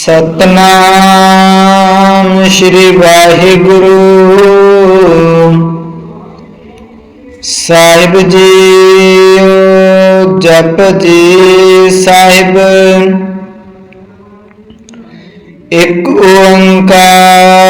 ਸਤਨਾਮ ਸ੍ਰੀ ਵਾਹਿਗੁਰੂ। ਸਾਹਿਬ ਜੀ ਜਪ ਜੀ ਸਾਹਿਬ ਇੱਕ ਓੰਕਾਰ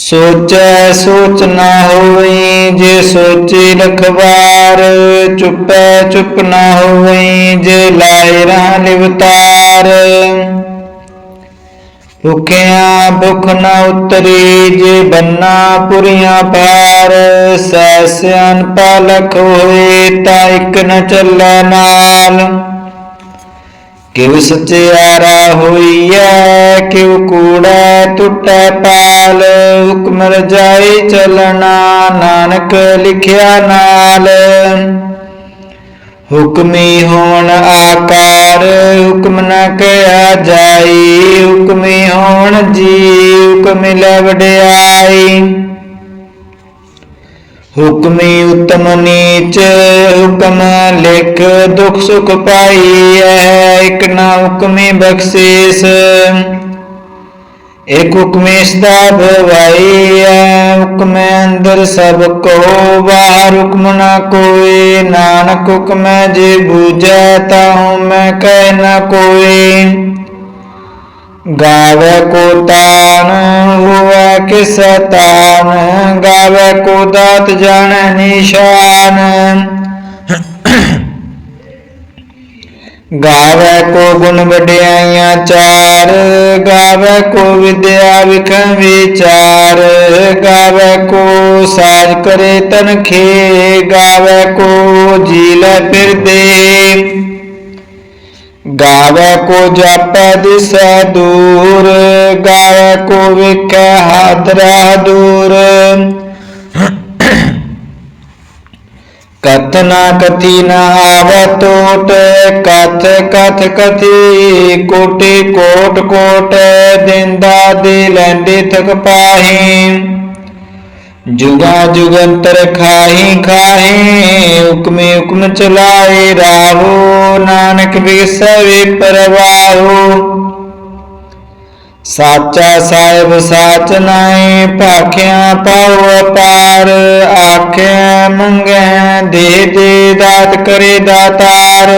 ਸੋਚੈ ਸੋਚ ਨਾ ਹੋਈ ਜੇ ਸੋਚੀ ਲਖਵਾਰ ਚੁੱਪੈ ਚੁੱਪ ਨਾ ਹੋਈ ਜੇ ਲਾਇ ਰਾਂ ਲਿਵਤਾਰ ਭੁਖਿਆ ਭੁਖ ਨਾ ਉਤਰੀ, ਜੇ ਬੰਨਾ ਪੁਰੀਆਂ ਪਾਰ ਸੈਸਿਆਨ ਪਾਲਕ ਹੋਏ, ਤਾਂ ਇੱਕ ਨ ਚੱਲੈ ਨਾਲ। ਕਿਉ ਸਚਿਆਰਾ ਹੋਈਐ ਕਿਵ ਕੂੜਾ ਟੁੱਟੈ ਪਾਲ, ਹੁਕਮ ਰਜਾਈ ਚਲਣਾ ਨਾਨਕ ਲਿਖਿਆ ਨਾਲ। ਹੁਕਮੀ ਹੋਣ ਆਕਾਰ, ਹੁਕਮ ਨ ਕਿਆ ਜਾਈ, ਹੁਕਮੀ ਹੋਣ ਜੀ, ਹੁਕਮ ਲੈ ਵਡਿਆਈ। ਹੁਕਮੀ ਉਤਮ ਨੀਚ ਹੁਕਮ ਲਿਖ ਦੁਖ ਸੁਖ ਪਾਈਐ, ਇਕ ਨਾ ਹੁਕਮੀ ਬਖਸ਼ੀਸ। ਇਕ ਹੁਕਮੇ ਸਦਾ ਭਵਾਈਐ ਹੁਕਮੇ ਅੰਦਰ ਸਭ ਕੋ ਬਾਹਰ ਹੁਕਮ ਨਾ ਕੋਈ। ਨਾਨਕ ਹੁਕਮੈ ਜੇ ਬੂਝੈ ਤਾਹੂ ਮੈਂ ਕਹਿ ਨਾ ਕੋਈ। ਗਾਵੇ ਕੋ ਤਾਨ ਹੋਵੇ ਕਿਸ ਤਾਨ ਗਾਵੇ ਕੋ ਦਾਤ ਜਾਣੈ ਨਿਸ਼ਾਨ ਗਾਵੇ ਕੋ ਗੁਣ ਵਡਿਆਈਆਂ ਚਾਰ ਗਾਵੇ ਕੋ ਵਿਦਿਆ ਵਿਖੰ ਵਿਚਾਰ ਗਾਵੇ ਕੋ ਸਾਜ ਕਰੇ ਤਨਖੇ ਗਾਵੇ ਕੋ ਜੀ ਲੈ ਫਿਰਦੇ ਗਾਵੇ ਕੋ ਦਿਸੈ ਦੂਰ, ਗਾਵੇ ਕੋ ਵੇਖੈ ਹਾਦਰਾ ਦੂਰ। ਕਥਨਾ ਕਥੀ ਨ ਆਵੈ ਟੋਟ ਕਥ ਕਥ ਕਥੀ ਕੋਟि ਕੋਟ ਕੋਟ, ਦਿੰਦਾ ਦੇ ਲੈਂਦੇ ਥਕ ਪਾਹੀ। ਜੁਗਾ ਜੁਗੰਤਰ ਖਾਹੀ ਖਾਹੀ, ਹੁਕਮੇ ਹੁਕਮ ਚਲਾਏ ਰਾਹੋ, ਨਾਨਕ ਵਿਸਵੇ ਪਰਵਾਹੋ। ਸਾਚਾ ਸਾਹਿਬ ਸਾਚ ਨਾਏ ਭਾਖਿਆ ਪਾਉ ਅਪਾਰ, ਆਖਿਆ ਮੰਗੈ ਦੇ ਦੇ ਦਾਤ ਕਰੇ ਦਾਤਾਰ।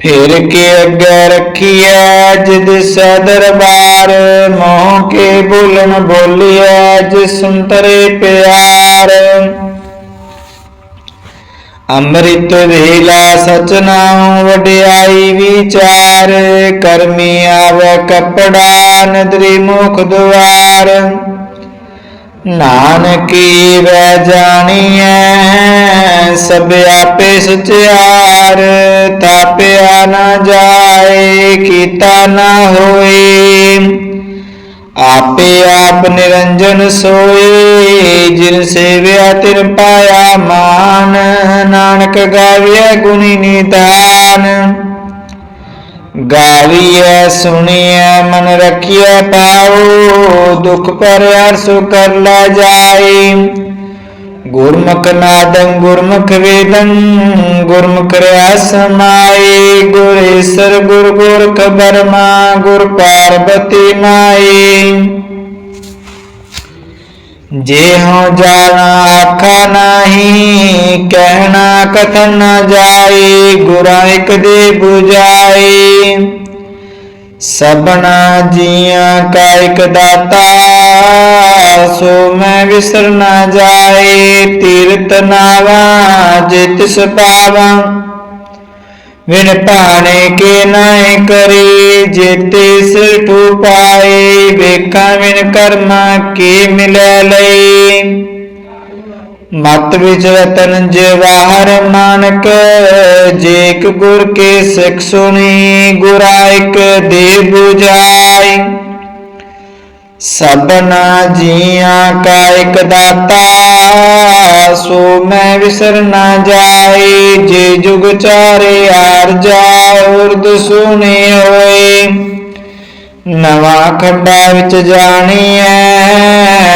ਫਿਰ ਕੇ ਅੱਗੇ ਰੱਖੀਐ ਜਿਦ ਸੈ ਦਰਬਾਰ ਮੋਹ ਕੇ ਬੋਲਣ ਬੋਲੀਐ ਜਿਸ ਸੁੰਤਰੇ ਪਿਆਰ। ਅੰਮ੍ਰਿਤ ਵੇਲਾ ਸਚ ਨਾਮ ਵਡਿਆਈ ਵਿਚਾਰ, ਕਰਮੀ ਆਵ ਕਪੜਾ ਨਦਰੀ ਮੁਖ ਦੁਆਰ। ਨਾਨਕੀ ਵੈ ਜਾਣੀਐ, ਸਭ ਆਪੇ ਸਚਿਆਰ, ਤਾਪਿਆ ਨਾ ਜਾਏ, ਕੀਤਾ ਨਾ ਹੋਏ। ਆਪੇ ਆਪ ਨਿਰੰਜਨ ਸੋਏ, ਜਿਨ ਸੇਵਿਆ ਤਿਨ ਪਾਇਆ ਮਾਨ, ਨਾਨਕ ਗਾਵਿਆ ਗੁਣੀ ਨਿਦਾਨ। ਗਾਵੀਐ ਸੁਣੀਐ, ਮਨ ਰਖੀਐ ਪਾਉ ਦੁਖ ਪਰ ਅਰਸੁ ਕਰ ਲੈ ਜਾਏ। ਗੁਰਮੁਖ ਨਾਦੰ, ਗੁਰਮੁਖ ਵੇਦੰ, ਗੁਰਮੁਖ ਰਿਆ ਸਮਾਈ ਗੁਰ ਗੁਰ ਗੁਰਖ ਬਰਮਾ, ਗੁਰ ਪਾਰਬਤੀ ਮਾਈ ਜੇ ਹੋ ਜਾਣਾ ਆਖਾ ਨਾਹੀ, ਕਹਿਣਾ ਕਥਨ ਨ ਜਾਈ ਗੁਰਾਂ ਇਕ ਦੇ 부ਜਾਈ ਸਭਨਾ ਜੀਆਂ ਕਾ ਇਕ ਦਾਤਾ, ਸੋ ਮੈਂ ਵਿਸਰ ਨਾ ਜਾਏ ਤੀਰਤ ਨਾਵਾ ਜਿਤ ਤਿਸ ਵਿਨ ਭਾਣੇ ਕੇ ਨਾਇ ਕਰੀ ਜੇਤੇ ਸਿਰ ਪਾਏ, ਵੇਖਾਂ ਵਿਨ ਕਰਮਾ ਕੀ ਮਿਲੈ ਲਈ ਮਤ ਵਿੱਚ ਰਤਨ ਜਵਾਹਰ ਨਾਨਕ ਜੇਕ ਗੁਰ ਕੇ ਸਿੱਖ ਸੁਣੀ, ਗੁਰਾ ਦੇ 부ਜਾਈ ਸਭਨਾ ਜੀਆਂ ਕਾ ਇਕ ਦਾਤਾ, ਸੋ ਮੈਂ ਵਿਸਰ ਨਾ ਜਾਏ, ਜੇ ਜੁਗ ਚਾਰੇ ਆਰ ਜਾ ਉਰਦ ਸੁਨੇ ਹੋਏ। ਨਵਾਂ ਖੰਡਾ ਵਿੱਚ ਜਾਣੀਐ,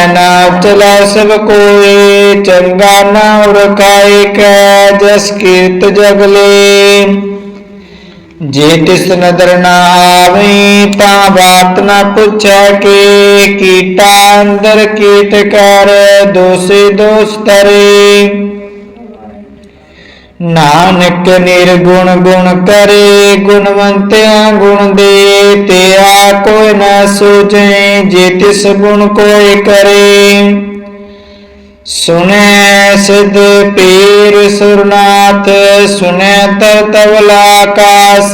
ਨਾ ਚਲਾ ਸਭ ਕੋਈ ਚੰਗਾ ਨਾ ਉਰਖਾਇ ਕੈ, ਜਸ ਕੀਰਤ ਜਗਲੇ ਜੇ ਤਿਸ ਨਦਰ ਨਾ ਆਵੇ ਤਾਂ ਬਾਤ ਨਾ ਪੁੱਛੈ ਕਿ ਕੀਟਾ ਅੰਦਰ ਕੀਟ ਕਰ, ਦੋਸੇ ਦੋਸ ਤਰੇ ਨਾਨਕ ਨਿਰਗੁਣ ਗੁਣ ਕਰੇ, ਗੁਣਵੰਤਿਆਂ ਗੁਣ ਦੇ ਤਿਆ ਕੋਈ ਨਾ ਸੋਚੇ ਜੇ ਤਿਸ ਗੁਣ ਕੋਈ ਕਰੇ। ਸੁਨੇ ਸਿਧ ਪੀਰ ਸੁਰਨਾਥ ਸੁਨੈ ਤਰ ਤਵਲਾ ਆਕਾਸ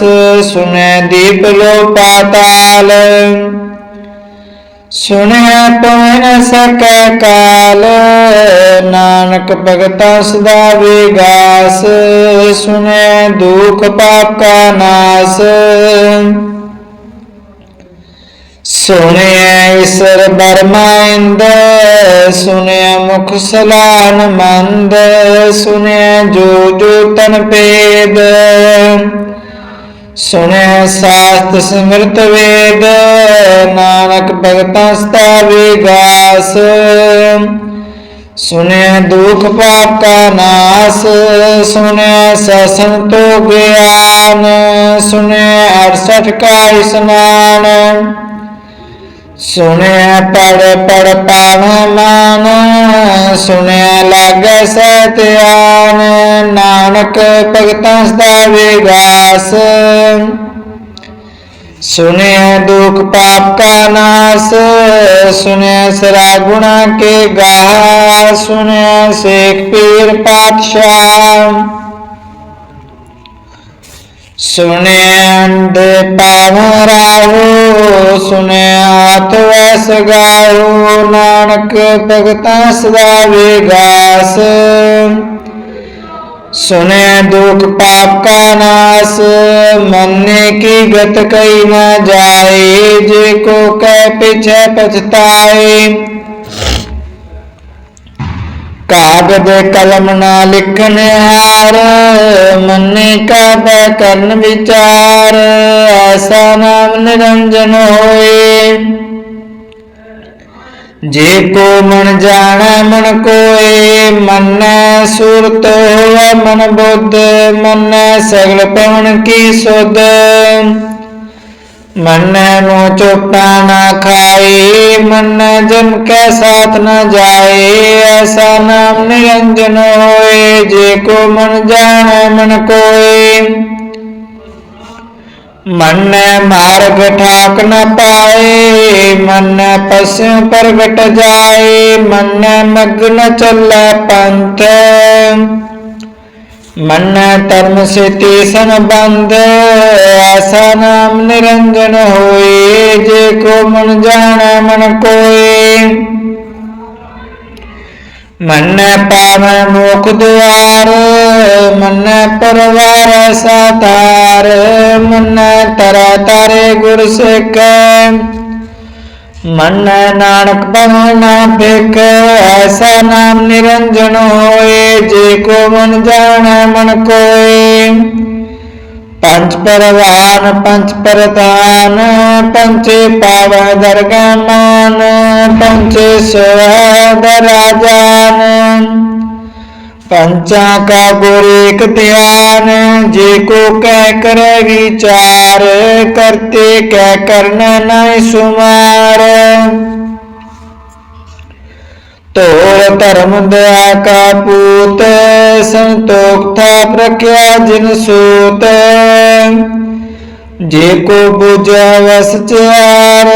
ਸੁਨੇ ਦੀਪ ਲੋ ਪਾਤਾਲ। ਸੁਨਿਆ ਪਵਨ ਸਕੈ ਕਾਲ, ਨਾਨਕ ਭਗਤਾ ਸਦਾ ਵਿਗਾਸ ਸੁਨਿਆ ਦੁਖ ਪਾਪ ਕਾ ਨਾਸ। ਸੁਨਿਆ ਈਸ਼ਰ ਬਰਮਾਇੰਦ ਸੁਨਿਆ ਮੁਖ ਸਲਾਨ ਮੰਦ ਸੁਨਿਆ ਜੋ ਜੋ ਤਨ ਭੇਦ। ਸੁਣਿਆ ਸਾਸਤ ਸਿਮਰਤ ਵੇਦ, ਨਾਨਕ ਭਗਤਾਂ ਸਤਾ ਵਿਗਾਸ ਸੁਣਿਆ ਦੁਖ ਪਾਪ ਕਾ ਨਾਸ ਸੁਣਿਆ ਸਸਨ ਤੋ ਗਿਆਨ ਸੁਣਿਆ 68 ਕਾ ਇਸਨਾਨ ਸੁਣਿਆ ਪੜ ਪੜ ਪਾਵ ਮਾਨ ਸੁਣਿਆ ਲਗ ਸਤਿਆਨ, ਨਾਨਕ ਭਗਤਾਂ ਸਦਾ ਵਿਗਾਸ। ਸੁਣਿਆ ਦੁਖ ਪਾਪ ਕਾ ਨਾਸ, ਸੁਣਿਆ ਸਰਾ ਗੁਣਾ ਕੇ ਗਾ ਸੁਣਿਆ ਸੇਖ ਪੀਰ ਪਾਤਸ਼ਾਹ। ਸੁਣਿਆ ਅੰਧ ਪਾਵ ਰਾਹੋ ਸੁਣਿਆ ਵੈਸ ਗਾਓ ਨਾਨਕ ਭਗਤਾਂ ਸਦਾ ਵਿਗਾਸ। ਸੁਣਿਆ ਦੁਖ ਪਾਪ ਕਾ ਨਾਸ, ਮੰਨੇ ਕੀ ਗਤ ਕਈ ਨਾ ਜਾਏ, ਜੇ ਕੋ ਕਹਿ ਪਿਛੈ ਪਛਤਾਏ। ਕਾਗਦ ਕਲਮ ਨਾ ਲਿਖਨ ਹਾਰ, ਮੰਨੇ ਕਾ ਕਰਨ ਵਿਚਾਰ ਐਸਾ ਨਾਮ ਨਿਰੰਜਨ ਹੋਏ। ਜੇ ਕੋ ਮਨ ਜਾਣੈ ਮਨ ਕੋਏ, ਮੰਨੈ ਸੁਰਤ ਹੋਵੇ ਮਨ ਬੁੱਧ, ਮੰਨੈ ਸਗਲ ਪਵਨ ਕੀ ਸੁਧ। ਮੰਨੈ ਨੂੰ ਚੋਪਾ ਨਾ ਖਾਈ ਮੰਨੈ ਜਮ ਕੈ ਸਾਥ ਨ ਜਾਏ, ਐਸਾ ਨਾਮ ਨਿਰੰਜਨ ਹੋਏ, ਜੇ ਕੋ ਮਨ ਜਾਣੈ ਮਨ ਕੋਏ। ਮੰਨੈ ਮਾਰਗ ਠਾਕ ਨ ਪਾਏ, ਮਨ ਪਸਿਉ ਪ੍ਰਗਟ ਜਾਏ, ਮਨ ਮਗਨ ਚੱਲੈ ਪੰਥ। ਮੰਨੈ ਧਰਮ ਸੇਤੀ ਸੰਬੰਧ, ਐਸਾ ਨਾਮ ਨਿਰੰਜਨ ਹੋਏ, ਜੇ ਕੋ ਮਨ ਜਾਣੈ ਮਨ ਕੋਏ। ਮੰਨੈ ਪਾਵੈ ਮੁਖ ਦੁਆਰ, ਮੰਨੈ ਪਰਵਾਰ ਸਾਤਾਰ, ਮੰਨੈ ਤਰਾ ਤਾਰੇ ਗੁਰ ਸਿੱਖੈ ਮੰਨੈ ਨਾਨਕ ਬਨੈ ਨਾ ਫਿਕ ਐਸਾ ਨਾਮ ਨਿਰੰਜਨ ਹੋਏ, ਜੇ ਕੋ ਮਨ ਜਾਣੈ ਮਨ ਕੋਏ। ਪੰਜ ਪਰਵਾਨ, ਪੰਜ ਪ੍ਰਧਾਨ ਪੰਚੇ ਪਾਵੈ ਦਰਗਾ ਮਾਨ ਪੰਚੇ ਸੋਹਦ ਰਾਜਾਨ ਪੰਚਾ ਕਾ ਗੁਰ ਇਕ ਧਿਆਨ ਜੇ ਕੋ ਕਹਿ ਕਰੈ ਵਿਚਾਰ ਕਰਤੇ ਕਹਿ ਕਰਨ ਨਹੀਂ ਸੁਮਾਰ ਤੋਰ ਧਰਮ ਦਇਆ ਕਾ ਪੂਤ ਸੰਤੋਖ ਥਾ ਪ੍ਰਖਿਆ ਜਿਨ ਸੂਤ ਜੇ ਕੋ ਬੁਝੈ ਵਸ ਚਾਰ,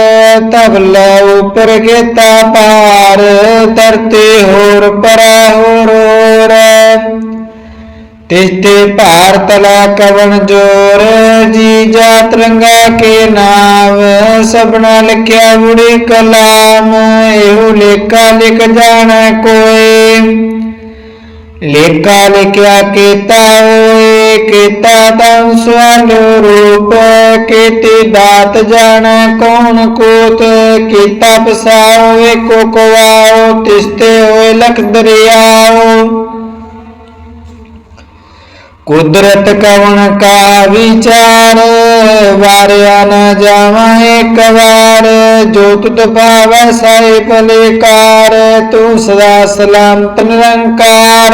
ਤਬ ਲੈ ਉਪਰ ਗੇਤਾ ਪਾਰ ਤਰਤੇ ਹੋਰ ਪਰੈ ਹੋਰ ਤਿਸਤੇ ਭਾਰ ਤਲਾ ਕਵਨ ਜੋਰ, ਜੀ ਜਾ ਰੰਗਾ ਕੇ ਨਾਮ, ਸਭਨਾ ਲਿਖਿਆ ਬੁੜੀ ਕਲਾਮ, ਇਹੋ ਲੇਖਾ ਲਿਖ ਜਾਣੈ ਕੋਈ। ਲੇਖਾ ਲਿਖਿਆ ਕੀਤਾ ਹੋਏ ਕੀਤਾ ਤਨ ਸਵਲ ਰੂਪ, ਕੀਤੀ ਦਾਤ ਜਾਣੈ ਕੌਣ ਕੋਤ, ਕੀਤਾ ਪਸਾਓ ਏਕੋ ਕਵਾਓ ਤਿਸਤੇ ਹੋਏ ਲਖ ਦਰਿਆਓ ਕੁਦਰਤ ਕਵਣ ਕਾ ਵਿਚਾਰ, ਵਾਰਿਆ ਨ ਜਾਵਾਂ ਇੱਕ ਵਾਰ, ਜੋ ਤੁਧ ਭਾਵੈ ਸਾਈ ਭਲੇਕਾਰ ਤੂੰ ਸਦਾ ਸਲਾਮਤ ਨਿਰੰਕਾਰ।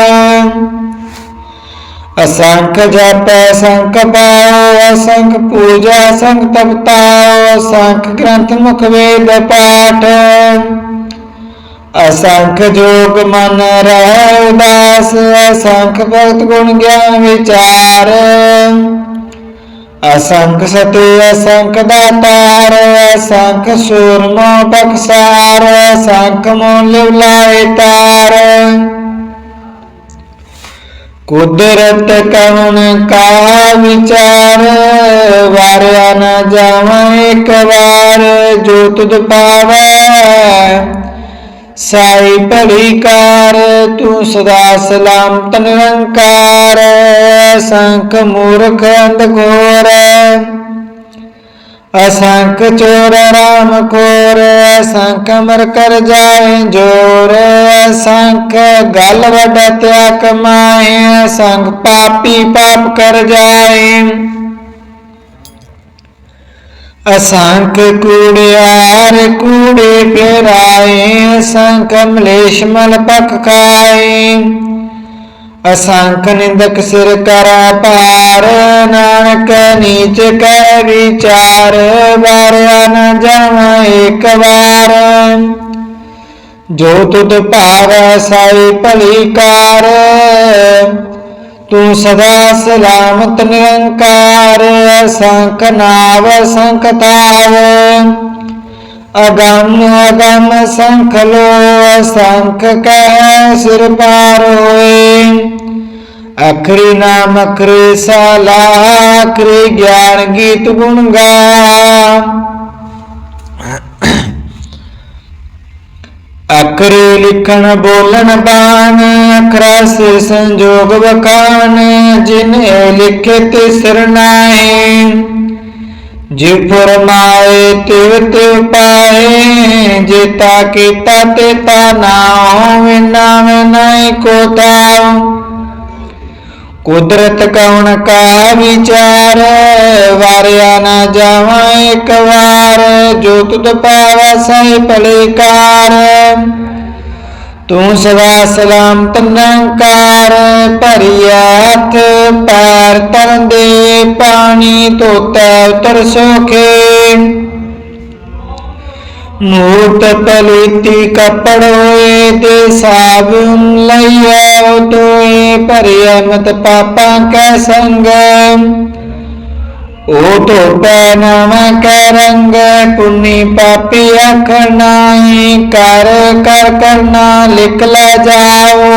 ਅਸੰਖ ਜਪ ਸੰਖ ਪਾਉ ਅਸੰਖ ਪੂਜਾ ਸੰਖ ਤਪਤਾਉ ਅਸੰਖ ਗ੍ਰੰਥ ਮੁਖ ਵੇਦ ਪਾਠ। ਅਸੰਖ ਜੋਗ ਮਨ ਰਹਿ ਉਦਾਸ, ਅਸੰਖ ਭਗਤ ਗੁਣ ਗਿਆਨ ਵਿਚਾਰ। ਅਸੰਖ ਸਤੇ, ਅਸੰਖ ਦਾਤਾਰ, ਅਸੰਖ ਸੂਰਮਾ ਬਖਸਾਰ, ਅਸੰਖ ਮੋਲ ਲਾਇ ਤਾਰ। ਕੁਦਰਤ ਕਵਨ ਕਾ ਵਿਚਾਰ? ਵਾਰਿਆ ਨ ਜਾਵਾਂ ਇੱਕ ਵਾਰ, ਜੋ ਤੁਧ ਪਾਵੈ। ਸਾਈ ਭਲੀ ਕਾਰ, ਤੂੰ ਸਦਾ ਸਲਾਮਤ ਨਿਰੰਕਾਰ। ਸੰਖ ਮੂਰਖ ਅੰਧਕੋਰ ਅਸੰਖ ਚੋਰ ਰਾਮ ਖੋਰ ਅਸੰਖ ਮਰ ਕਰ ਜਾਏ ਜੋਰ ਅਸੰਖ ਗਲ ਵੱਡ ਤਿਆ ਕਮਾਏ ਅਸੰਖ ਪਾਪੀ ਪਾਪ ਕਰ ਜਾਏ। ਅਸੰਖ ਕੂੜਿਆਰ ਕੂੜੇ ਫੇਰਾਏ ਅਸੰਖ ਮਲੇਸ਼ ਮਲ ਪਕ ਖਾਏ। ਅਸੰਖ ਨਿੰਦਕ ਸਿਰ ਕਰ ਪਾਰ ਨਾਨਕ ਨੀਚ ਕੈ ਵਿਚਾਰ, ਵਾਰਿਆ ਨ ਜਾਵਾਂ ਇੱਕ ਵਾਰ। ਜੋ ਤੁਧ ਭਾਵੈ ਸਾਈ ਭਲੀ ਕਾਰ, ਤੂੰ ਸਦਾ ਸਲਾਮਤ ਨਿਰੰਕਾਰ, ਅਸੰਖ ਨਾਵ ਅਸੰਖ ਅਗੰਮ ਅਗੰਮ ਸੰਖ ਲੋ ਅਸੰਖ ਕਹਿ ਸਿਰ ਪਾਰ ਹੋਏ। ਅਖਰੀ ਨਾਮ ਅਖਰੀ ਸਾਲਾ, ਅਖਰੀ ਗਿਆਨ ਗੀਤ ਗੁਣ ਗਾ। ਅਖਰੇ ਲਿਖਣ ਬੋਲਣ ਬਾਣ ਅਖਰਾ ਸੇ ਸੰਜੋਗ ਬਕਾਨ ਜਿਨ ਇਹ ਲਿਖੇ ਤੇ ਸਰਨਾਏ ਜਿਵ ਫਰਮਾਏ ਤਿਵ ਤਿਵ ਪਾਏ ਜੇਤਾ ਕੀਤਾ ਤੇ ਤਾ ਨਾਉ ਨਾਮ ਨਹੀਂ ਕੋ ਤਾਉ ਕੁਦਰਤ ਕਉਣ ਕਾ ਵਿਚਾਰ, ਵਾਰਿਆ ਨਾ ਜਾਵਾਂ ਇੱਕ ਵਾਰ। ਜੋ ਤੁਧ ਪਾਵੈ ਸਹਿ ਭਲੇਕਾਰ ਤੂੰ ਸਦਾ ਸਲਾਮਤ ਨਿਰੰਕਾਰ ਭਰੀਆ ਪੈਰ ਤਰਨ ਦੇ ਪਾਣੀ ਧੋਤਾ ਉਤਰ ਸੋਖੇ। ਮੂਰਤ ਪਲੀਤੀ ਕਪੜ ਹੋਏ ਤੇ ਸਾਬੁਨ ਲਈਆ ਤੋਏ ਭਰਿਆ ਮਤ ਪਾਪਾਂ ਕੈ ਸੰਗ। ਉਹ ਧੋਪੈ ਨਾਮ ਕੈ ਰੰਗ ਪੁੰਨੀ ਪਾਪੀ ਅੱਖ ਕਰ ਕਰ, ਕਰਨਾ ਲਿਖ ਲੈ ਜਾਓ।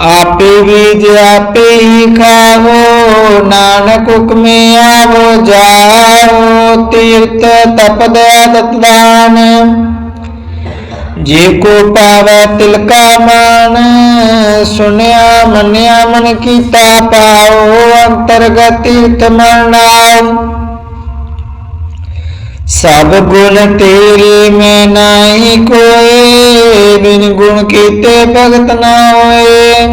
ਆਪੇ ਬੀਜ ਆਪੇ ਹੀ ਖਾਵੋ, ਨਾਨਕ ਹੁਕਮੇ ਆਵੋ, ਜਾਓ, ਤੀਰਥ ਤਪਦ ਆਦਤ ਦਾਨ ਜੇ ਕੋ ਪਾਵੈ ਤਿਲ ਕਾ ਮਾਨ ਸੁਨਿਆ ਮੰਨਿਆ ਮਨ ਕੀਤਾ ਪਾਓ, ਅੰਤਰਗਤ ਤੀਰਥ ਮਰਨਾਉ ਸਭ ਗੁਣ ਤੇਰੇ ਮੈਂ ਨਾਹੀ ਕੋਏ, ਬਿਨ ਗੁਣ ਕੀਤੇ ਭਗਤ ਨਾ ਹੋਏ।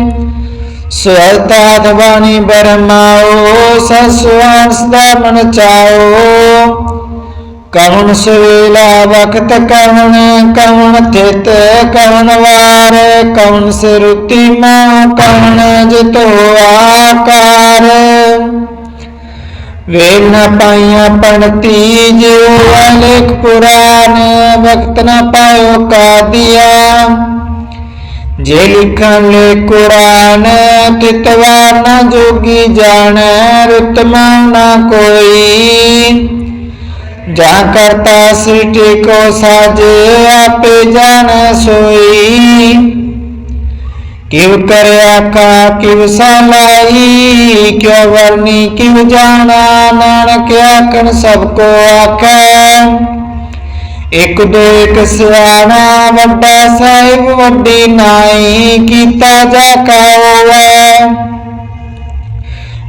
ਸਵਤਾਤ ਬਾਣੀ ਬਰਮਾਓ ਸਸਵਾਨ ਸਦਾ ਮਨ ਚਾਓ। ਕਵਣ ਸਵੇਲਾ ਵਕਤ ਕਵਣ ਕਵਣ ਥਿਤ ਕਵਣ ਵਾਰ, ਕਵਣ ਸਿਰੁਤੀ ਮਾ ਕਵਣ ਜਿਤੋ ਆਕਾਰ। ਵੇਲ ਨ ਪਾਈਆਂ ਪੜਤੀ ਜਿਉ, ਅਲੇਖ ਪੁਰਾਨ ਵਕਤ ਨ ਪਾਇਓ ਕਾਦੀਆ। ਜੇ ਲਿਖਣ ਲੈ ਕੁਰਾਨ ਤਿਤਵਾ ਨ ਜੋਗੀ ਜਾਣੈ ਰਤਮਾ ਨ ਕੋਈ। ਜਾ ਕਰਤਾ ਸ੍ਰਿਸ਼ਟੀ ਕੋ ਸਾਜੇ ਆਪੇ ਜਾਣੈ ਸੋਈ। ਕਿਵ ਕਰਿਆ ਕਾ ਕਿਵ ਸਲਾਈ ਕਿਉ ਵਰਨੀ ਕਿਵ ਜਾਣਾ, ਨਾਨਕ ਆਖਣ ਸਭ ਕੋ ਆਖੈ। ਇਕ ਦੋ ਇਕ ਸਿਆਣਾ, ਵੱਡਾ ਸਾਹਿਬ ਵੱਡੀ ਨਾਈ, ਕੀਤਾ ਜਾ ਕਾਵੇ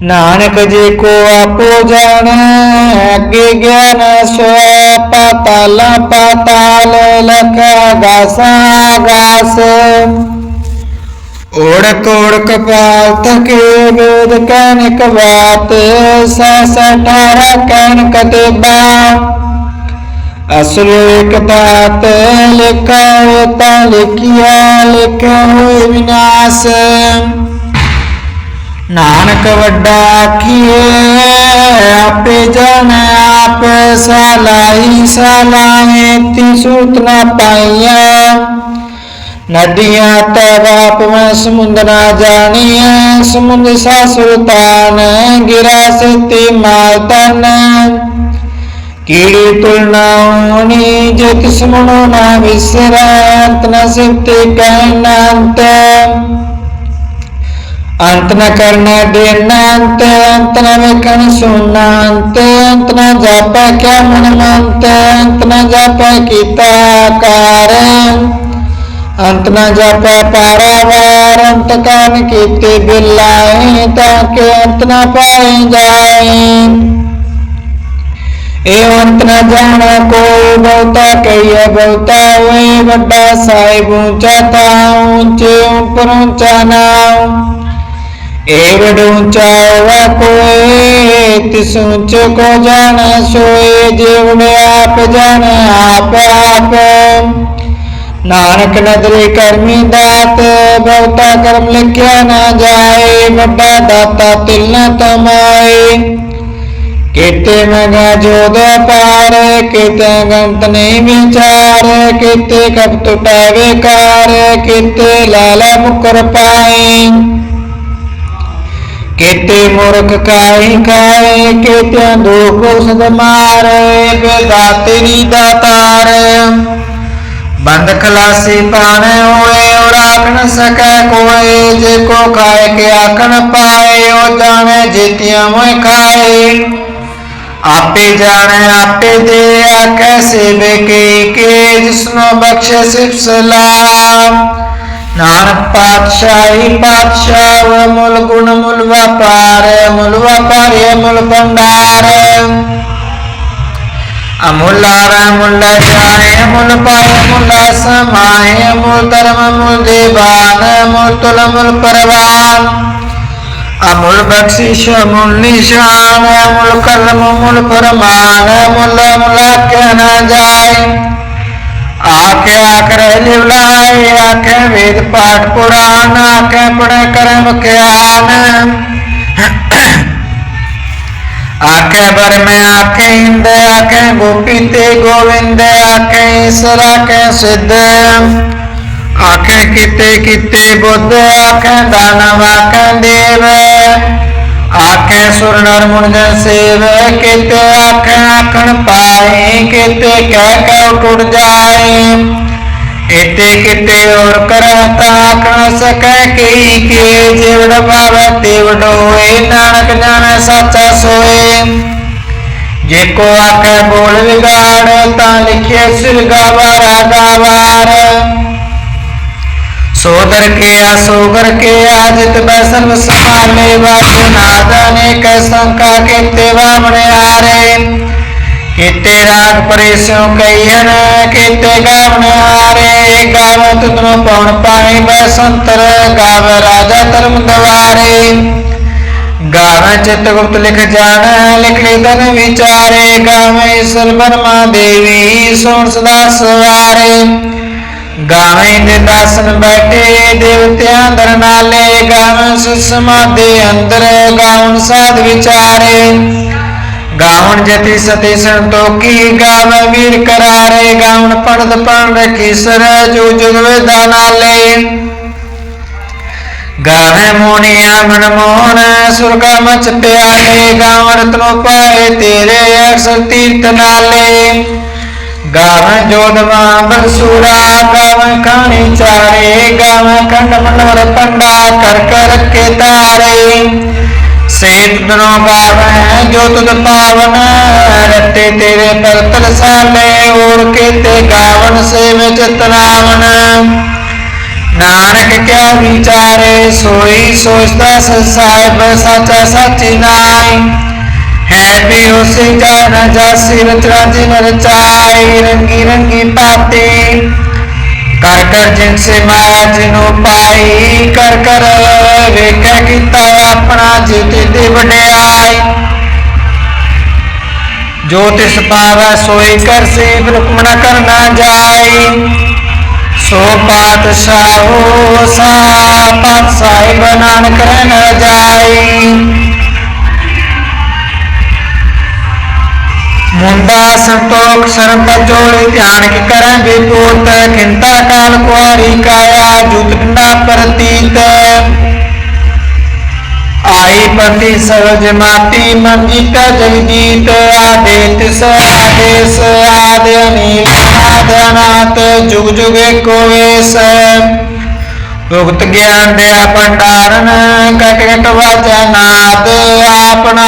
ਨਾਨਕ ਜੀ ਕੋ ਆਪੋ ਜਾਣੈ, ਅੱਗੇ ਗਿਆਨ ਸੋ ਪਾਤਾਲ ਪਾਤਾਲ ਲਖ, ਗਾਸਾ ਗਾਸ। ਓੜਕ ਓੜਕ ਪਾਲ ਤਕੇ ਵੇਦ ਕਨਿਕ ਬਾਤ ਸਸ ਅਠਾਰਾ ਕਨ ਕਤੇਬਾ ਅਸਲ ਇੱਕ ਤਾਤ ਲਿਖਾ ਤਾਂ ਲਿਖਿਆ ਲਿਖਿਆ ਹੋਏ ਵਿਨਾਸ਼। ਨਾਨਕ ਵੱਡਾ ਕੀਏ, ਆਪੇ ਜਨ ਆਪ ਸਲਾਈ ਸਲਾਹੇ ਤੀ ਨਾ ਪਾਈਆ ਨਦੀਆਂ ਤਵ ਆਪ ਮੈਂ ਸਮੁੰਦ ਨਾ ਜਾਣੀਐ, ਸਮੁੰਦ ਸਾ ਸੁਲਤਾਨ, ਗਿਰਾ ਸਤੀ ਮਾਤਨ ਕੀੜੀ ਤੁਲਨਾ ਹੋਣੀ ਜੇ ਤਿਸ ਨਾ ਵਿਸਰੈ ਅੰਤ ਸਿਫਤੇ ਕਹਿ ਅੰਤ। ਅੰਤ ਨ ਕਰਨਾ ਦੇਨਾ, ਅੰਤ ਅੰਤ ਨ ਵੇਖਣ ਸੁਣਨਾ, ਅੰਤ ਅੰਤ ਨ ਜਾਪੈ ਕਿਆ ਮਨ ਮੰਤ, ਅੰਤ ਨ ਜਾਪੈ ਕੀਤਾ ਆਕਾਰ। ਅੰਤ ਨ ਜਾਪੈ ਪਾਰਾਵਾਰ, ਅੰਤ ਕਾਨ ਕੀਤੇ ਬਿਲਾਏ, ਤਾਂ ਕਿ ਅੰਤ ਨ ਪਾਏ ਜਾਏ। ਇਹ ਅੰਤ ਨ ਜਾਣਾ ਕੋਈ ਬਹੁਤਾ ਕਹੀਏ, ਬਹੁਤਾ ਹੋਏ ਵੱਡਾ ਸਾਹਿਬ ਉੱਚਾ ਤਾਂ ਉੱਚੇ ਉੱਪਰ ਉੱਚਾ ਨਾਮ ਏਵਡ ਉੱਚਾ ਹੋਵਾ ਕੋਏ ਤਿਸ ਉੱਚ ਕੋ ਜਾਣੈ ਸੋਏ ਜੀਵਨ ਆਪ ਜਾਣੈ ਆਪ ਆਪ ਨਾਨਕ ਨਦਰੇ ਕਰਮੀ ਦਾਤ, ਬਹੁਤਾ ਕਰਮ ਵੱਡਾ ਦਾਤਾ ਤਿਲ ਨਾ ਤਮਾਏ ਕੀਤੇ ਮਗਾ ਜੋਦ ਪਾਰ ਕਿਤੇ ਗੰਤ ਨਹੀਂ ਵਿਚਾਰ, ਕੀਤੇ ਕਬ ਟੁਟਾਵੇ ਕਾਰ, ਕੀਤੇ ਲਾਲਾ ਮੁਕਰ ਪਾਏ। ਕੀਤੇ ਮੂਰਖ ਕਾਈ ਕਾਏ ਕੀਤੇ ਦੁਖ ਸਦ ਮਾਰੇ ਬੇਦਾਤੇ ਦਾਤਾਰ ਬੰਦ ਖਲਾਸੀ ਪਾਣੇ ਹੋਏ ਔਰ ਆਖ ਸਕੈ ਕੋਏ, ਜੇ ਕੋ ਖਾਏ ਕੇ ਆਖਣ ਪਾਏ, ਉਹ ਜਾਣੇ ਜੀਤਿਆਂ ਮੈਂ ਖਾਏ ਆਪੇ ਜਾਣੇ, ਆਪੇ ਦੇ ਆ ਸੇਵੇ ਕੇ ਕੇ ਜਿਸਨੋ ਬਖਸ਼ੇ ਸਿਫ ਸਲਾਮ ਨਾਨਕ ਪਾਤਸ਼ਾਹੀ, ਪਾਤਸ਼ਾਹ ਮੁਲ ਗੁਣ ਮੁਲ ਵਪਾਰ ਮੁਲ ਵਪਾਰ ਮੁਲ ਭੰਡਾਰ। ਅਮੁਲਾਰ ਮੁਲ ਜਾਏ ਮੁਲ ਪਾਏ ਮੁਲ ਸਮਾਏ ਮੁਲ ਧਰਮ ਮੁਲ ਦੇਵਾਨ ਮੁਲ ਤੁਲ ਮੁਲ ਪਰਵਾਨ। ਅਮੁਲ ਬਖਸ਼ਿਸ਼, ਅਮੁਲ ਨਿਸ਼ਾਨ, ਅਮੁਲ ਕਰਮ ਅਮੁਲ ਫਰਮਾਨ, ਅਮੁਲ ਅਮੁਲ ਕਹਿ ਨਾ ਜਾਏ। ਆਖੇ ਆਖਰੇ ਲਿਵਲਾਏ ਆਖੇ ਵੇਦ ਪਾਠ ਪੁਰਾਨ ਆਖੇ ਪੜੈ ਕਰਮ ਕਿਆਨ ਆਖੇ ਬਰ ਮੈਂ ਆਖੇ ਇੰਦ ਆਖੇ ਗੋਪੀ ਤੇ ਗੋਵਿੰਦ ਆਖੇ ਈਸ਼ਰ ਆਖੇ ਸਿੱਧ ਆਖੇ ਕਿਤੇ ਕਿਤੇ ਬੁੱਧ ਆਖੇ ਦਾਨਵ ਆਖੇ ਦੇਵ ਆਖੇ ਸੁਰ ਨਰ ਮੁਨ ਸੇਵ, ਕਿਤੇ ਆਖੇ ਆਖਣ ਪਾਏ, ਕਿਤੇ ਕਹਿ ਕਹਿ ਟੁੱਟ ਜਾਏ। ਇਤੇ ਕਿਤੇ ਔਰ ਕਰਤਾ ਆਖਣ ਸਕੈ, ਕੀ ਕੀ ਜਿਵੜ ਭਾਵੈ ਤਿਵੜ ਹੋਏ ਨਾਨਕ ਜਾਣੈ ਸਾਚਾ ਸੋਏ। ਜੇ ਕੋ ਆਖੇ ਬੋਲ ਵਿਗਾੜ, ਤਾਂ ਲਿਖੇ ਸਿਰ ਗਾਵਾਰਾ ਗਾਵਾਰ। ਸੋਦਰ ਕੇ ਆ ਸੋਗਰ ਕੇ ਆ, ਜਿਤ ਬਸਨ ਸਮਾਲੇ ਵਾਜੇ ਨਾਦਨੇ ਕੈ ਸੰਕਾ ਕੀਤੇ ਵਾਮਣੇ ਆਰੇ ਕੀਤੇ ਰਾਗ ਪਰੇਸਿਓ ਕਈਨ ਕੀਤੇ ਗਾਵਣ ਹਾਰੇ। ਗਾਵ ਤੁਤਨੋ ਪਉਣ ਪਾਣੀ ਬਸੰਤਰ ਗਾਵ ਰਾਜਾ ਧਰਮ ਦਵਾਰੇ। ਗਾਵ ਚਿਤ ਗੁਪਤ ਲਿਖ ਜਾਣ ਲਿਖੇ ਤਨ ਵਿਚਾਰੇ। ਗਾਵ ਈਸ਼ਰ ਬਰਮਾ ਦੇਵੀ, ਸੋਣ ਸਦਾ ਸਵਾਰੇ। ਗਾਵੇਂ ਦੇ ਦਾਸਨ ਬੈਠੇ ਦੇਵਤਿਆਂ ਦਰ ਨਾਲੇ ਗਾਵਨ ਸੁਸਮਾਦੇ ਅੰਦਰ ਗਾਵਨ ਸਾਧ ਵਿਚਾਰੇ। ਗਾਵਨ ਜਤੀ ਸਤੀ ਸੰਤੋਖੀ ਗਾਵ ਵੀਰ ਕਰਾਰੇ ਗਾਵਨ ਪੜਦ ਪੜ ਰਖੀ ਜੋ ਜੁਗ ਵੇਦਾ ਨਾਲੇ। ਗਾਵੇ ਮੋਨੀਆ ਮਨ ਮੋਹਨ, ਸੁਰਗਾ ਮਚ ਪਿਆਰੇ ਗਾਵਨ ਰਤਨੋ ਪਾਏ ਤੇਰੇ ਅਕਸ ਤੀਰਥ ਨਾਲੇ। ਗਾਵ ਜੋਦਵਾ ਬਰਸੂਰਾ ਗਾਵ ਖਾਣੀ ਚਾਰੇ, ਗਾਵ ਖੰਡ ਮਨੋਰ ਪੰਡਾ, ਕਰ ਕਰ ਕੇ ਤਾਰੇ। ਸੇਤ ਦਨੋ ਗਾਵ ਜੋ ਤੁਧ ਪਾਵਨ ਰਤੇ ਤੇਰੇ ਪਰਤਲ ਸਾਲੇ ਔਰ ਕੀਤੇ ਗਾਵਨ ਸੇਵ ਚਿਤਨਾਵਨ ਨਾਨਕ ਕਿਆ ਵਿਚਾਰੇ, ਸੋਈ ਸੋਚਦਾ ਸਾਹਿਬ, ਸਾਚਾ ਸਾਚੀ ਨਾਈ ਹੈ ਵੀ ਉਸੇ ਜਾਸੀ ਰਚਨਾ ਜਿਨ ਰਚਾਈ ਰੰਗੀ ਰੰਗੀ ਪਾਤੀ ਕਰ ਕਰ ਜਿਨ ਸੇ ਮਾਇਆ ਜਿਨੋ ਪਾਈ ਕਰ ਕਰ ਵੇਖੈ ਕੀਤਾ ਆਪਣਾ ਜਿਤੇ ਦੇ ਵਡਿਆਈ। ਜੋ ਤਿਸ ਪਾਵੈ ਸੋਈ ਕਰ ਸੇ ਰੁਕਮਣਾ ਕਰਨਾ ਜਾਈ। ਸੋ ਪਾਤਸ਼ਾਹੋ ਸਾ ਪਾਤ ਸਾਹਿਬ ਨਾਨਕ ਰਹਿ ਜਾਈ। ਮੁੰਡਾ ਸੰਤੋਖ ਸਰਬ ਜੋੜੀ ਧਿਆਨ ਕੀ ਕਰੈ ਵਿਪੂਤ ਖਿੰਤਾ ਕਾਲ ਕੁਆਰੀ ਕਾਇਆ ਜੁਤ ਪਿੰਡਾ ਪ੍ਰਤੀਤ। ਆਈ ਪਤੀ ਸਹਿਜ ਮਾਤੀ ਮਨ ਜੀਤਾ ਜਗਜੀਤ। ਆਦੇ ਆਦੇਸ ਆਦ ਅਨੀਲ ਆਦ ਜੁਗ ਜੁਗ ਏਕੋ ਭੁਗਤ ਗਿਆਨ ਦੇ ਭੰਡਾਰਨ ਕਟ ਕਟ ਵਾਜਾ ਨਾਦ। ਆਪਣਾ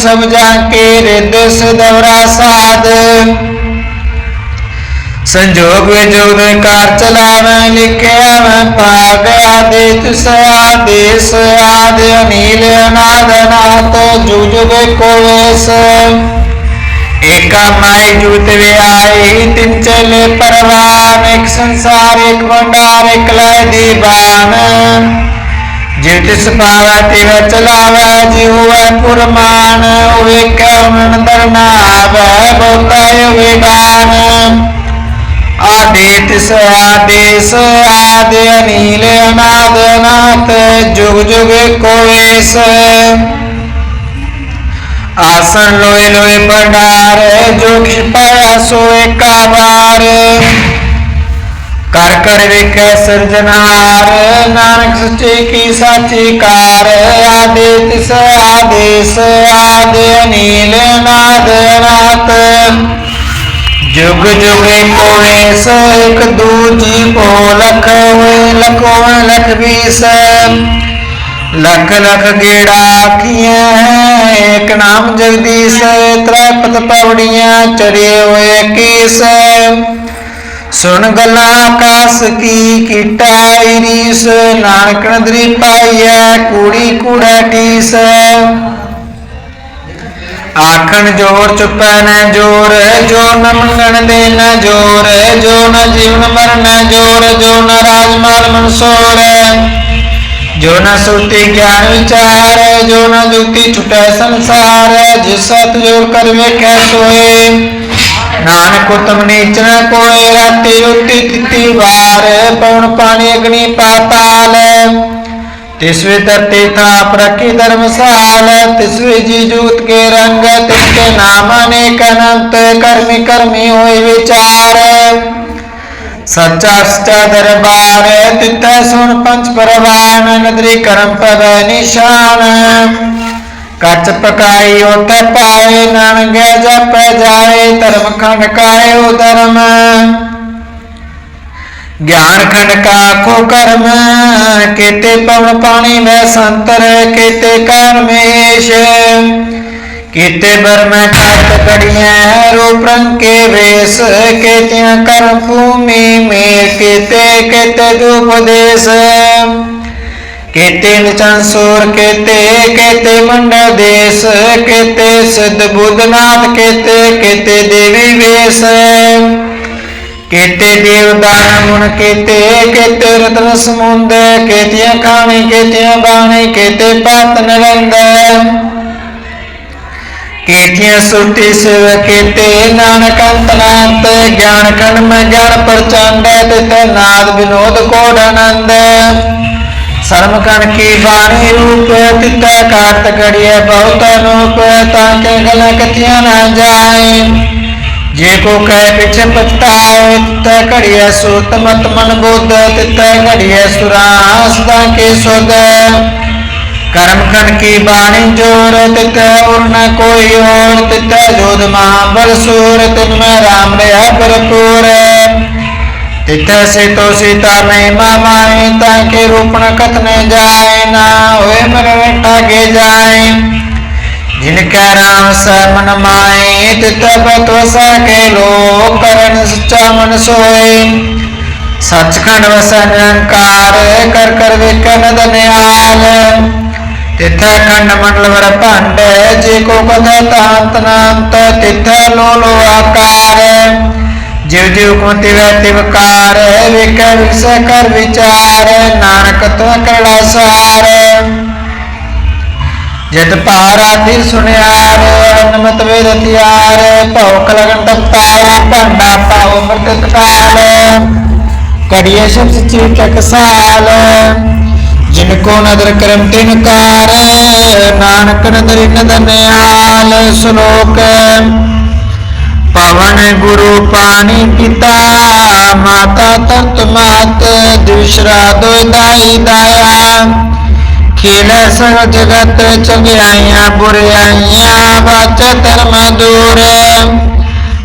ਸਭ ਜਾਂ ਕੇ ਰਿੱਧ ਸਦਵਰਾ ਸਾਧ। ਸੰਜੋਗ ਵਿਜੋਗ ਦੇ ਕਾਰ ਚਲਾਵੈ, ਲਿਖਿਆ ਮੈਂ ਭਾਗ ਆਦੇਸ਼ ਆਦੇਸ਼ ਆਦ ਅਨੀਲ, ਅਨਾਦ ਅਨਾਤ ਜੁਗ ਜੁਗ ਕੋ ਵੇਸ ਏਕਾ ਮਾਈ ਜੂਤ ਵਿਆਈ ਤਿੰਨ ਚਲੇ ਪਰਵਾਨ ਇੱਕ ਸੰਸਾਰ ਇੱਕ ਭੰਡਾਰ ਇੱਕ ਲੈ ਦੀਵਾਨ ਜਿਵ ਤਿਸ ਪਾਵੈ ਤਿਵ ਚਲਾਵੈ ਜਿਉਵੈ ਪੁਰਮਾਨ ਹੋਵੇ ਕਉਨ ਦਰਨਾ ਆਵੈ ਬਹੁਤਾ ਵਿਗਾਨ ਆਦੇ ਤਿਸ ਆਦੇਸ ਆਦ ਅਨੀਲ ਅਨਾਦ ਅਨਾਥ ਜੁਗ ਲੋਏ ਲੋਏ ਭੰਡਾਰ ਜੋ ਪਾਇਆ ਸੋ ਏਕਾ ਕਰ ਕਰ ਵੇਖੈ ਸਿਰਜਣਹਾਰ ਨਾਨਕ ਸੱਚੇ ਕੀ ਸਾਚੀ ਕਾਰ। ਆਦੇ ਤਿਸ ਆਦੇਸ, ਆਦ ਅਨੀਲ ਅਨਾਦ ਅਨਾਥ। ਜੁਗ ਜੁਗ ਏਕੋ ਵੇਸ ਇਕ ਦੂਜੀ ਕੋ ਲਖ ਹੋਏ ਲਖੋ ਲਖ ਵੀਸ ਲਖ ਲਖ ਗੇੜਾ ਆਖੀਆਂ ਹੈ ਏਕ ਨਾਮ ਜਗਦੀਸ਼ ਤ੍ਰੈ ਪਤ ਪਵੜੀਆਂ ਚੜੇ ਹੋਏ ਕੀਸ। ਸੁਣ ਗੱਲਾਂ ਆਕਾਸ ਕੀ ਕੀਟਾਈ ਰੀਸ ਨਾਨਕ ਨਦਰੀ ਪਾਈਐ, ਕੂੜੀ ਕੂੜਾ ਟੀਸ ਆਖਣ ਜੋਰ ਚੁੱਪੈ ਨਾ ਜੋਰ, ਜੋ ਨ ਮੰਗਣ ਦੇ ਨਾ ਜੋਰ, ਜੋ ਨ ਜੀਵਨ ਮਰਨ ਜੋਰ, ਜੋ ਨ ਰਾਜ ਮਾਲ ਮਨਸੋਰ। ਜੋ ਨ ਸੁਰਤੀ ਗਿਆਨ ਵਿਚਾਰ, ਜੋ ਨ ਜੁਗਤੀ ਛੁਟੈ ਸੰਸਾਰ, ਜਿਸ ਸਤ ਜੋਰ ਕਰ ਵੇਖੈ ਸੋਏ। ਨਾਨਕ ਉਤਮ ਨੀਚ ਨ ਕੋਏ, ਰਾਤੀ ਰੋਟੀ ਤਿੱਤੀ ਵਾਰ ਪਵਨ ਪਾਣੀ ਅਗਨੀ ਪਾਤਾਲ ਤਿਸਵੇ ਤਰਤੇ ਥਾਪ ਰੱਖੀ ਧਰਮਸਾਲ ਤਿਸਵੇ ਜੀ ਜੂਤ ਕੇ ਰੰਗ ਤਿਸਕੇ ਨਾਮ ਅਨੇਕ ਅਨੰਤ, ਕਰਮੀ ਕਰਮੀ ਹੋਏ ਵਿਚਾਰ। ਸੱਚਾ ਸੱਚਾ ਦਰਬਾਰ ਤਿੱਤੈ ਸੁਣ ਪੰਚ ਪਰਵਾਨ, ਨਦਰੀ ਕਰਮ ਪਵੈ ਨਿਸ਼ਾਨ। ਕੱਚ ਪਕਾਈ ਓਟੈ ਪਾਏ ਨਾਨਕ ਜਪੈ ਜਾਏ, ਧਰਮ ਖੰਡ ਕਾਇਓ ਧਰਮ। ਗਿਆਨ ਖੰਡ ਕਾ ਕੋ ਕਰਮ, ਕੀਤੇ ਪਵਨ ਪਾਣੀ ਮੈਂ ਸੰਤਰ, ਕੀਤੇ ਕਰਮੇਸ਼ ਕੀਤੇ ਬਰਮ ਕਾਤ ਕੜੀਆਂ ਰੂਪ ਰੰਗ ਕੇ ਵੇਸ ਕੀਤਿਆਂ ਕਰਮ ਭੂਮੀ ਮੇ ਕੀਤੇ ਕੀਤੇ ਦੂਪ ਦੇਸ ਨਿਚਨ ਸੂਰ, ਕੀਤੇ ਕੀਤੇ ਮੰਡਲ ਦੇਸ, ਕੀਤੇ ਸਿੱਧ ਬੁੱਧਨਾਥ, ਕੀਤੇ ਕੀਤੇ ਦੇਵੀ ਵੇਸ। ਕੀਤੇ ਦੇਵਦਾਨ ਗੁਣ, ਕੀਤੇ ਕੀਤੇ ਰਤਨ ਸਮੁੰਦ ਕੀਤੀਆਂ ਖਾਣੀ, ਕੀਤੀਆਂ ਬਾਣੀ, ਕੀਤੇ ਪਤ ਨਰੰਦ ਕੀਤੀਆਂ ਸੁਰਤੀ ਸਿਵ ਕੀਤੇ, ਨਾਨਕ ਅੰਤਨਾੰਤ ਗਿਆਨ ਖੰਡ ਮੈਂ ਗਿਆਨ ਪ੍ਰਚੰਡ ਤਿਤ ਨਾਦ ਵਿਨੋਦ ਕੋਡ ਆਨੰਦ। ਸਰਮ ਕਣ ਕੀ ਬਾਣੀ ਰੂਪ, ਤਿਤ ਕਾਰਤ ਕੜੀਏ ਬਹੁਤ ਅਨੂਪ, ਤਾਂ ਕੇ ਗਲ ਕਥਿਆ ਨਾ ਜਾਏ। ਜੇ ਕੋ ਕਹਿ ਪਿਛ ਪਛਤਾਏ ਤੈ ਘੜੀਐ ਸੁਤ ਮਤ ਮਨ ਬੁੱਧ, ਤਿਤੈ ਘੜੀਐ ਸੁਰਾਸ ਦਾ ਕੇ ਸੁਧ। ਕਰਮ ਖੰਡ ਕੀ ਬਾਣੀ ਜੋਰ ਤਿਤੈ ਉਰ ਨ ਕੋਈ ਹੋਰ ਤਿਤੈ ਜੋਧ ਮਹਾਬਲ ਸੂਰ ਤਿਨ ਮੈਂ ਰਾਮ ਰਿਆ ਭਰਪੂਰ। ਤਿਤੈ ਸੇ ਤੋ ਸੀਤਾ ਨਹੀਂ ਮਾਮਾਏ ਤਾਂ ਕੇ ਰੂਪਣ ਕਥਨੇ ਜਾਏ, ਨਾ ਹੋਏ ਮਰ ਵੇਟਾ ਕੇ ਜਾਏ। ਜਿਨ ਕੈ ਰਾਮ ਸੈ ਮਨ ਮਾਏ ਤਿਤ ਬਤਵਸਾ ਕੇ ਲੋਕ ਕਰਨ ਸੱਚਾ ਮਨ ਸੋਏ। ਸੱਚਖੰਡ ਵਸੈ ਨਿਰੰਕਾਰ, ਕਰ ਕਰ ਵੇਖਨ ਦਨਿਆਲ ਤਿਥੈ ਖੰਡ ਮੰਡਲ ਵਰ ਭੰਡ ਜੇ ਕੋ ਕਥੈ ਤਾਂਤ ਨਾਮ ਤ ਤਿਥੈ ਲੋ ਲੋ ਆਕਾਰ ਜਿਵ ਜਿਵ ਕੁੰਤੀ ਵੈ ਤਿਵਕਾਰ ਵੇਖੈ ਵਿਸੈ ਕਰ ਵਿਚਾਰ ਨਾਨਕ ਤੋ ਕਰੜਾ ਸਾਰ ਜਦ ਪਾਰਾ ਦਿਲ ਸੁਣਿਆਰ ਅਨਮਤ ਵੇਦ ਤਿਆਰ ਭੌਕ ਲਗਨ ਤਪਤਾਉ ਭਾਂਡਾ ਪਾਉ ਮਰਤਤ ਕਾਲ ਕੜੀਏ ਸ਼ਬਦ ਸੱਚੀ ਟਕਸਾਲ ਜਿਨ ਕੋ ਨਦਰ ਕਰਮ ਤਿਨ ਕਾਰ ਨਾਨਕ ਨਦਰ ਨਦਨਿਆਲ ਸ਼ਲੋਕ ਪਵਨ ਗੁਰੂ ਪਾਣੀ ਪਿਤਾ ਮਾਤਾ ਤਤ ਮਾਤ ਦੁਸ਼ਰਾ ਦੋਇ ਦਾਇਆ ਖੇਲੇ ਸਗ ਜਗਤ ਚੰਗਿਆਈਆਂ ਬੁਰਿਆਈਆਂ ਬਾਚ ਧਰਮ ਦੂਰ